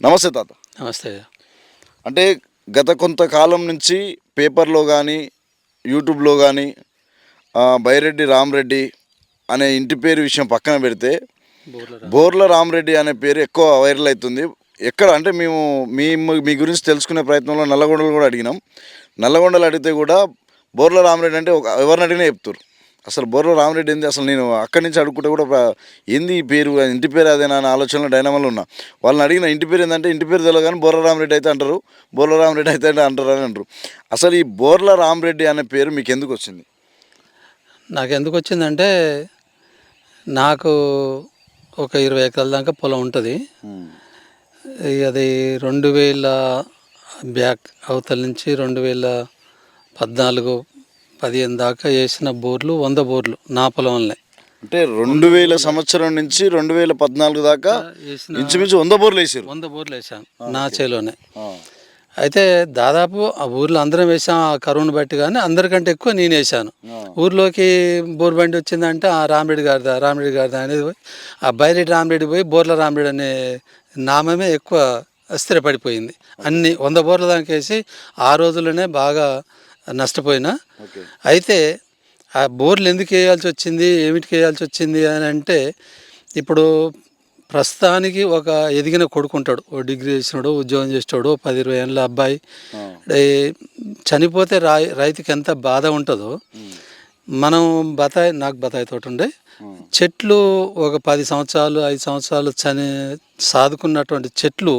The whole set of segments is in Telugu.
నమస్తే తాత. నమస్తే. అంటే గత కొంతకాలం నుంచి పేపర్లో కానీ యూట్యూబ్లో కానీ బైరెడ్డి రామరెడ్డి అనే ఇంటి పేరు విషయం పక్కన పెడితే బోర్ల రామరెడ్డి అనే పేరు ఎక్కువ వైరల్ అవుతుంది ఎక్కడ అంటే మేము మీ మీ గురించి తెలుసుకునే ప్రయత్నంలో నల్లగొండలు కూడా అడిగినాం. నల్లగొండలు అడిగితే కూడా బోర్ల రామరెడ్డి అంటే ఒక ఎవరిని అడిగినా చెప్తారు. అసలు బోర్ల రామరెడ్డి ఏంది? అసలు నేను అక్కడి నుంచి అడుగుకుంటే కూడా ఏంది ఈ పేరు? ఇంటి పేరు అదేనా అనే ఆలోచనలో డైనామాలో ఉన్నా. వాళ్ళని అడిగిన ఇంటి పేరు ఏంటంటే ఇంటి పేరు తెలియదు కానీ బోర్ల రామరెడ్డి అయితే అంటారు బోర్ల రామరెడ్డి అయితే అంటారు అని అంటారు. అసలు ఈ బోర్ల రామరెడ్డి అనే పేరు మీకు ఎందుకు వచ్చింది? నాకు ఎందుకు వచ్చిందంటే నాకు ఒక ఇరవై ఎకరాల దాకా పొలం ఉంటుంది. అది రెండు వేల బ్యాక్ అవతల నుంచి రెండు వేల పద్నాలుగు పదిహేను దాకా వేసిన బోర్లు వంద బోర్లు నా పొలంలో అంటే రెండు వేల సంవత్సరం నుంచి రెండు వేల పద్నాలుగు దాకా వేసిన ఇంచుమించు వంద బోర్లు వేసారు. వంద బోర్లు వేసాను నా చేలోనే. అయితే దాదాపు ఆ ఊర్లో అందరం వేసాం ఆ కరువును బట్టి కానీ అందరికంటే ఎక్కువ నేను వేసాను. ఊర్లోకి బోర్ బండి వచ్చిందంటే ఆ రామిరెడ్డి గారిదా రామిరెడ్డి గారిదా అనేది పోయి ఆ బైరెడ్డి రామిరెడ్డి పోయి బోర్ల రామిరెడ్డి అనే నామమే ఎక్కువ స్థిరపడిపోయింది. అన్ని వంద బోర్ల దాకా వేసి ఆ రోజుల్లోనే బాగా నష్టపోయినా. అయితే ఆ బోర్లు ఎందుకు వేయాల్సి వచ్చింది? ఏమిటికి వేయాల్సి వచ్చింది అని అంటే ఇప్పుడు ప్రస్తుతానికి ఒక ఎదిగిన కొడుకుంటాడు ఓ డిగ్రీ చేసినాడు ఉద్యోగం చేస్తాడు ఓ పది ఇరవై ఏళ్ళ అబ్బాయి. చనిపోతే రా రైతుకి ఎంత బాధ ఉంటుందో మనం బతాయి నాకు బతాయి తోట ఉండే. చెట్లు ఒక పది సంవత్సరాలు ఐదు సంవత్సరాలు చని సాదుకున్నటువంటి చెట్లు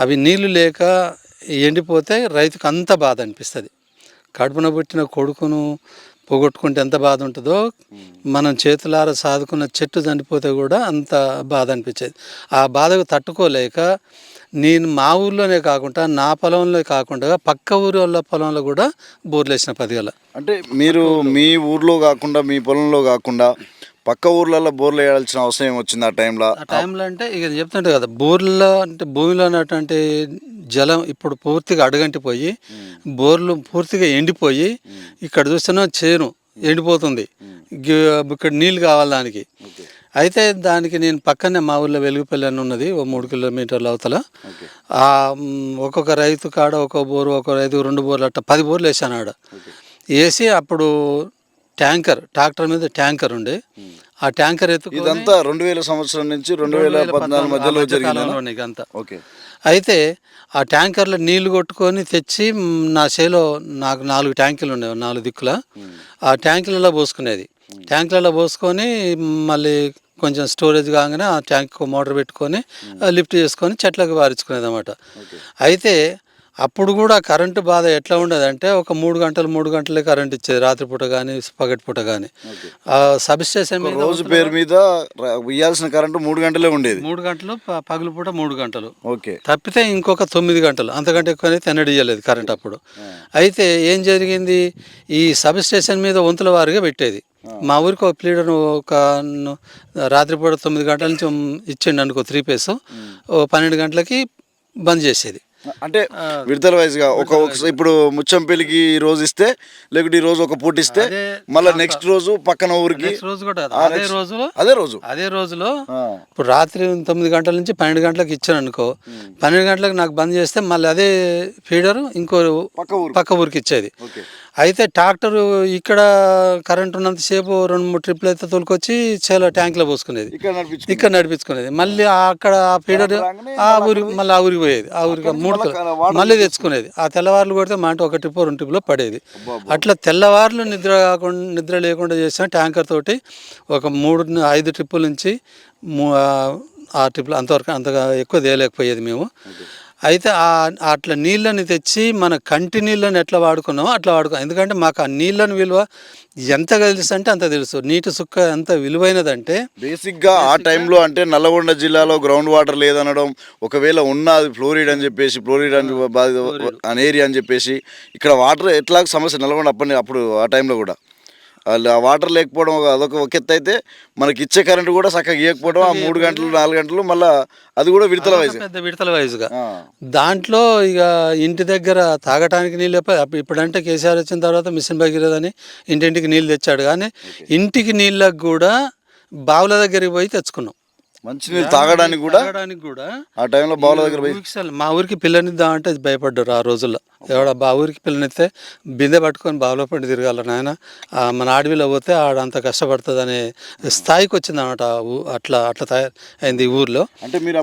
అవి నీళ్ళు లేక ఎండిపోతే రైతుకు అంత బాధ అనిపిస్తుంది. కడుపున పుట్టిన కొడుకును పోగొట్టుకుంటే ఎంత బాధ ఉంటుందో మనం చేతులార సాదుకున్న చెట్టు చనిపోతే కూడా అంత బాధ అనిపించేది. ఆ బాధకు తట్టుకోలేక నేను మా ఊర్లోనే కాకుండా నా పొలంలో కాకుండా పక్క ఊరి వాళ్ళ పొలంలో కూడా బోర్లు వేసిన పదిగల. అంటే మీరు మీ ఊర్లో కాకుండా మీ పొలంలో కాకుండా పక్క ఊర్లలో బోర్లు వేయాల్సిన అవసరం ఏం వచ్చింది ఆ టైంలో? ఆ టైంలో అంటే ఇక చెప్తుంటే కదా బోర్లలో అంటే భూమిలో ఉన్నటువంటి జలం ఇప్పుడు పూర్తిగా అడుగంటిపోయి బోర్లు పూర్తిగా ఎండిపోయి ఇక్కడ చూస్తున్నా చేను ఎండిపోతుంది. ఇక్కడ నీళ్ళు కావాలి దానికి. అయితే దానికి నేను పక్కనే మా ఊర్లో వెలుగుపల్లి అని ఉన్నది ఓ మూడు కిలోమీటర్ల అవతల. ఆ ఒక్కొక్క రైతు కాడ ఒక్కొక్క బోరు ఒక్కొక్క రైతు రెండు బోర్లు అట్ట పది బోర్లు వేసాను ఆడ వేసి అప్పుడు ట్యాంకర్ ట్రాక్టర్ మీద ట్యాంకర్ ఉండే. ఆ ట్యాంకర్ ఎత్తుకొని ఇదంతా రెండు వేల సంవత్సరం నుంచి రెండు వేల పద్నాలుగు మధ్యలో జరిగింది ఇదంతా. ఓకే. అయితే ఆ ట్యాంకర్లో నీళ్ళు కొట్టుకొని తెచ్చి నా చేలో నాకు నాలుగు ట్యాంకులు ఉండేవి నాలుగు దిక్కుల. ఆ ట్యాంకులలో పోసుకునేది. ట్యాంకులలో పోసుకొని మళ్ళీ కొంచెం స్టోరేజ్ కాగానే ఆ ట్యాంక్ మోటార్ పెట్టుకొని లిఫ్ట్ చేసుకొని చెట్లకు వారించుకునేది అనమాట అయితే అప్పుడు కూడా కరెంటు బాధ ఎట్లా ఉండేది అంటే ఒక మూడు గంటలు మూడు గంటలే కరెంట్ ఇచ్చేది రాత్రిపూట కానీ పగటిపూట కానీ ఆ సబ్ స్టేషన్ మీద రోజు పేరు మీద ఇయ్యాల్సిన కరెంటు మూడు గంటలే ఉండేది. మూడు గంటలు పగలు పూట మూడు గంటలు. ఓకే. తప్పితే ఇంకొక తొమ్మిది గంటలు అంతకంటే ఎక్కువ అయితే ఎన్నడూ ఇయ్యలేదు కరెంట్ అప్పుడు. అయితే ఏం జరిగింది? ఈ సబ్ స్టేషన్ మీద వంతుల వారిగా పెట్టేది. మా ఊరికి ఒక ప్లీడర్ ఒక రాత్రిపూట తొమ్మిది గంటల నుంచి ఇచ్చిండు అనుకో త్రీ పేస్. ఓ పన్నెండు గంటలకి బంద్ చేసేది. అంటే విడతల వైజ్గా ఒక ఇప్పుడు ముచ్చంపల్లికి ఈ రోజు ఇస్తే లేకుంటే ఈ రోజు ఒక పూట ఇస్తే మళ్ళీ నెక్స్ట్ రోజు పక్కన ఊరికి రోజు కూడా అదే రోజులో అదే రోజు. అదే రోజులో ఇప్పుడు రాత్రి తొమ్మిది గంటల నుంచి పన్నెండు గంటలకు ఇచ్చాను అనుకో పన్నెండు గంటలకు నాకు బంద్ చేస్తే మళ్ళీ అదే ఫీడర్ ఇంకో పక్క ఊరు. పక్క ఊరికి ఇచ్చేది. అయితే ట్రాక్టర్ ఇక్కడ కరెంట్ ఉన్నంతసేపు రెండు మూడు ట్రిప్లు అయితే తోలుకొచ్చి చేలో ట్యాంక్లో పోసుకునేది. ఇక్కడ నడిపించు ఇక్కడ నడిపించుకునేది. మళ్ళీ అక్కడ ఆ ఫీడర్ ఆ ఊరి మళ్ళీ ఆ ఊరికి పోయేది. ఆ ఊరికి మూడు మళ్ళీ తెచ్చుకునేది. ఆ తెల్లవారులు కొడితే మా అంటే ఒక ట్రిప్ రెండు ట్రిప్లో పడేది. అట్లా తెల్లవారులు నిద్ర కాకుండా నిద్ర లేకుండా చేసిన ట్యాంకర్ తోటి ఒక మూడు ఐదు ట్రిప్పుల నుంచి ఆ- ట్రిప్లు అంతవరకు అంతగా ఎక్కువ తేలేకపోయేది మేము. అయితే ఆ అట్లా నీళ్ళని తెచ్చి మన కంటి నీళ్ళని ఎట్లా వాడుకున్నామో అట్లా వాడుకున్నాం. ఎందుకంటే మాకు ఆ నీళ్ళని విలువ ఎంత తెలుసు అంటే అంత తెలుసు. నీటి సుక్క ఎంత విలువైనదంటే బేసిక్గా ఆ టైంలో అంటే నల్లగొండ జిల్లాలో గ్రౌండ్ వాటర్ లేదనడం ఒకవేళ ఉన్నది ఫ్లోరిడ్ అని చెప్పేసి ఫ్లోరిడ్ అని బాధ అని ఏరియా అని చెప్పేసి ఇక్కడ వాటర్ ఎట్లా సమస్య నల్గొండ అప్పటి అప్పుడు ఆ టైంలో కూడా? వాళ్ళు ఆ వాటర్ లేకపోవడం అదొక ఒక ఎత్తు అయితే మనకి ఇచ్చే కరెంట్ కూడా చక్కగా ఇవ్వకపోవడం ఆ మూడు గంటలు నాలుగు గంటలు మళ్ళీ అది కూడా విడతల వైజ్ పెద్ద విడతల వయసుగా దాంట్లో ఇక ఇంటి దగ్గర తాగటానికి నీళ్ళు ఇప్పుడంటే కేసీఆర్ వచ్చిన తర్వాత మిషన్ భగీరథ అని ఇంటింటికి నీళ్ళు తెచ్చాడు. కానీ ఇంటికి నీళ్ళకు కూడా బావుల దగ్గరికి పోయి తెచ్చుకున్నాం. మంచినీళ్ళు తాగడానికి కూడా తాగడానికి కూడా ఆ టైంలో బావుల దగ్గర పోయి మా ఊరికి పిల్లనిద్దాం అంటే భయపడ్డారు ఆ రోజుల్లో. ఎవడ బా ఊరికి పిల్లనిస్తే బిందె పట్టుకొని బావిలో పడి తిరగాల నాయన. మన అడవిలో పోతే ఆడంత కష్టపడుతుంది అనే స్థాయికి వచ్చింది అనమాట అట్లా అట్లా తయారు అయింది ఈ ఊర్లో. అంటే మీరు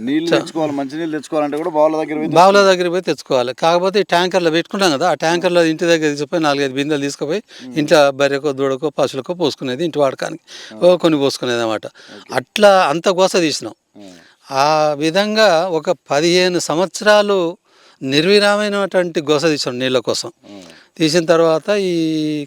నీళ్ళు తెచ్చుకోవాలి మంచినీళ్ళు తెచ్చుకోవాలంటే కూడా బావుల దగ్గర పోయి బావుల దగ్గర పోయి తెచ్చుకోవాలి. కాకపోతే ఈ ట్యాంకర్లో పెట్టుకుంటాం కదా ఆ ట్యాంకర్లో ఇంటి దగ్గర తీసుకుపోయి నాలుగైదు బిందెలు తీసుకుపోయి ఇంట్లో బర్రెకో దూడకో పశువులకో పోసుకునేది ఇంటి వాడకానికి ఓ కొన్ని పోసుకునేది అనమాట అట్లా అంత గోస తీసినాం. ఆ. విధంగా ఒక పదిహేను సంవత్సరాలు నిర్విరామైనటువంటి గోస తీసాం నీళ్ళ కోసం. తీసిన తర్వాత ఈ